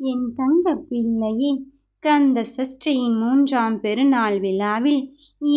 என் தங்க பிள்ளையே கந்த சஷ்டியின் மூன்றாம் பெருநாள் விழாவில்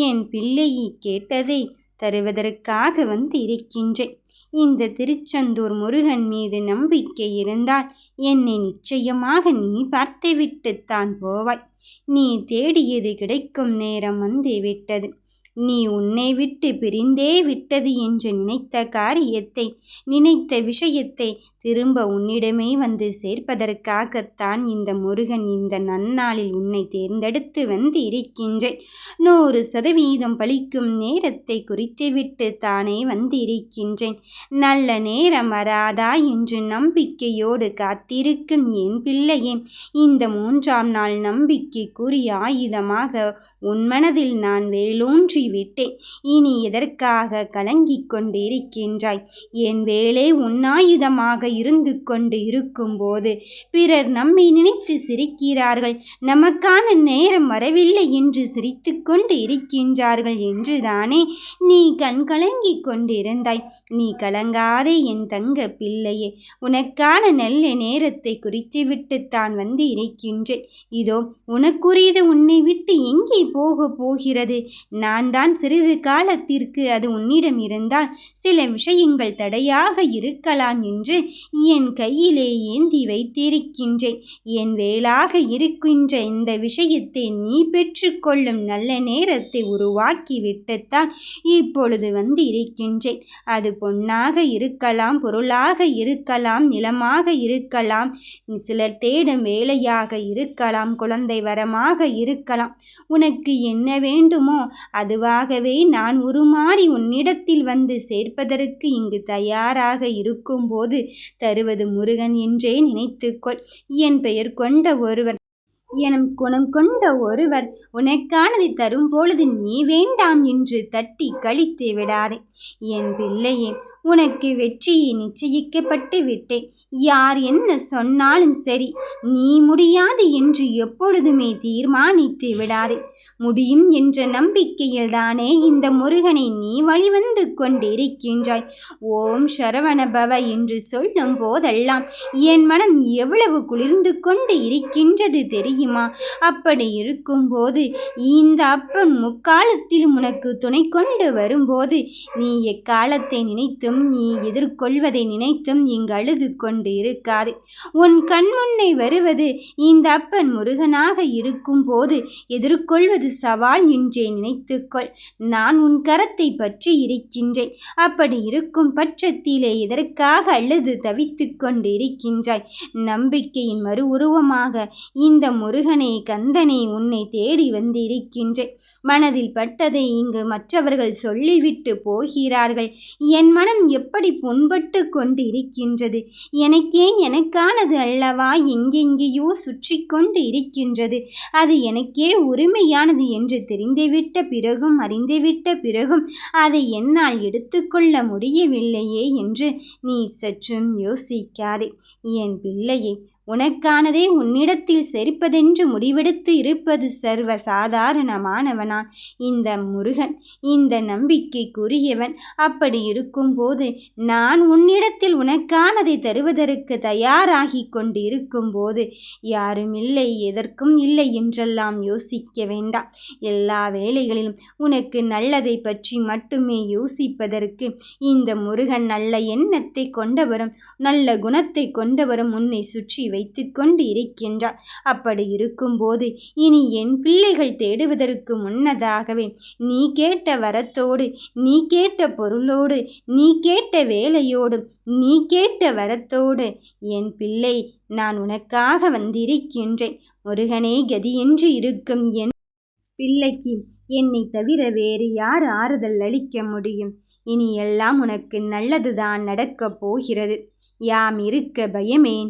என் பிள்ளையை கேட்டதை தருவதற்காக வந்து இருக்கின்றேன் இந்த திருச்செந்தூர் முருகன் மீது நம்பிக்கை இருந்தால் என்னை நிச்சயமாக நீ பார்த்துவிட்டுத்தான் போவாய். நீ தேடியது கிடைக்கும் நேரம் வந்து விட்டது. நீ உன்னை விட்டு பிரிந்தே விட்டது என்று நினைத்த காரியத்தை நினைத்த விஷயத்தை திரும்ப உன்னிடமே வந்து சேர்ப்பதற்காகத்தான் இந்த முருகன் இந்த நன்னாளில் உன்னை தேர்ந்தெடுத்து வந்து இருக்கின்றேன் நூறு சதவீதம் பழிக்கும் நேரத்தை குறித்துவிட்டு தானே வந்து இருக்கின்றேன் நல்ல நேரம் வராதா என்று நம்பிக்கையோடு காத்திருக்கும் என் பிள்ளையே இந்த மூன்றாம் நாள் நம்பிக்கைக்குரிய ஆயுதமாக உன் மனதில் நான் வேலூன்றி விட்டேன். இனி எதற்காக கலங்கிக் கொண்டிருக்கின்றாய்? என் வேலை உன்னாயுதமாக இருந்து கொண்டு இருக்கும்போது பிறர் நம்மை நினைத்து சிரிக்கிறார்கள். நமக்கான நேரம் வரவில்லை என்று சிரித்து கொண்டு இருக்கின்றார்கள் என்றுதானே நீ கண் கலங்கி கொண்டிருந்தாய். நீ கலங்காதே என் தங்க பிள்ளையே. உனக்கான நல்ல நேரத்தை குறித்துவிட்டு தான் வந்து இருக்கின்றேன். இதோ உனக்குரியது உன்னை விட்டு எங்கே போக போகிறது? நான் தான் சிறிது காலத்திற்கு அது உன்னிடம் இருந்தால் சில விஷயங்கள் தடையாக இருக்கலாம் என்று என் கையிலே ஏந்தி வைத்திருக்கின்றேன். என் வேளாக இருக்கின்ற இந்த விஷயத்தை நீ பெற்றுக்கொள்ளும் நல்ல நேரத்தை உருவாக்கி விட்டுத்தான் இப்பொழுது வந்து இருக்கின்றேன் அது பொன்னாக இருக்கலாம் பொருளாக இருக்கலாம் நிலமாக இருக்கலாம் சிலர் தேடும் வேலையாக இருக்கலாம் குழந்தை வரமாக இருக்கலாம். உனக்கு என்ன வேண்டுமோ அதுவாகவே நான் உருமாறி உன்னிடத்தில் வந்து சேர்ப்பதற்கு இங்கு தயாராக இருக்கும்போது தருவது முருகன் என்றே நினைத்துக்கொள். என் பெயர் கொண்ட ஒருவர் எனும் குணம் கொண்ட ஒருவர் உனக்கானதை தரும் பொழுது நீ வேண்டாம் என்று தட்டி கழித்து விடாதே. என் பிள்ளையே உனக்கு வெற்றியை நிச்சயிக்கப்பட்டு விட்டேன். யார் என்ன சொன்னாலும் சரி நீ முடியாது என்று எப்பொழுதுமே தீர்மானித்து விடாதே. முடியும் என்ற நம்பிக்கையில் தானே இந்த முருகனை நீ வழிவந்து கொண்டிருக்கின்றாய். ஓம் சரவண பவ என்று சொல்லும் போதெல்லாம் என் மனம் எவ்வளவு குளிர்ந்து கொண்டு இருக்கின்றது தெரியுமா? அப்படி இருக்கும்போது இந்த அப்பன் முக்காலத்தில் உனக்கு துணை கொண்டு வரும்போது நீ எக்காலத்தை நினைத்தும் நீ எதிர்கொள்வதை நினைத்தும் இங்கு அழுது கொண்டு இருக்காது உன் கண்முன்னை வருவது இந்த அப்பன் முருகனாக இருக்கும் போது சவால் என்றே நினைத்துக்கொள். நான் உன் கரத்தை பற்றி இருக்கின்றேன். அப்படி இருக்கும் பட்சத்திலே இதற்காக அல்லது தவித்து கொண்டு இருக்கின்றாய் நம்பிக்கையின் மறு உருவமாக இந்த முருகனே கந்தனே உன்னை தேடி வந்து இருக்கின்றேன் மனதில் பட்டதை இங்கு மற்றவர்கள் சொல்லிவிட்டு போகிறார்கள். என் மனம் எப்படி புண்பட்டு கொண்டு இருக்கின்றது எனக்கே எனக்கானது அல்லவா? எங்கெங்கேயோ சுற்றி கொண்டு இருக்கின்றது அது எனக்கே உரிமையானது கூடாது என்று தெரிந்துவிட்ட பிறகும் அறிந்துவிட்ட பிறகும் அதை என்னால் எடுத்துக்கொள்ள முடியவில்லையே என்று நீ சற்றும் யோசிக்காதே. என் பிள்ளையை உனக்கானதே உன்னிடத்தில் செரிப்பதென்று முடிவெடுத்து இருப்பது சர்வ சாதாரணமானவனா இந்த முருகன் இந்த நம்பிக்கைக்குரியவன். அப்படி இருக்கும்போது நான் உன்னிடத்தில் உனக்கானதை தருவதற்கு தயாராகி கொண்டிருக்கும்போது யாரும் இல்லை எதற்கும் இல்லை என்றெல்லாம் யோசிக்க வேண்டாம். எல்லா வேலைகளிலும் உனக்கு நல்லதை பற்றி மட்டுமே யோசிப்பதற்கு இந்த முருகன் நல்ல எண்ணத்தை கொண்டவரும் நல்ல குணத்தை கொண்டவரும் உன்னை சுற்றி வைத்து கொண்டு இருக்கின்றார். அப்படி இருக்கும்போது இனி என் பிள்ளைகள் தேடுவதற்கு முன்னதாகவே நீ கேட்ட வரத்தோடு நீ கேட்ட பொருளோடு நீ கேட்ட வேலையோடு நீ கேட்ட வரத்தோடு என் பிள்ளை நான் உனக்காக வந்திருக்கின்றேன். முருகனே கதியென்று இருக்கும் என் பிள்ளைக்கு என்னை தவிர வேறு யார் ஆறுதல் அளிக்க முடியும்? இனி எல்லாம் உனக்கு நல்லதுதான் நடக்கப் போகிறது. யாம் இருக்க பயமேன்?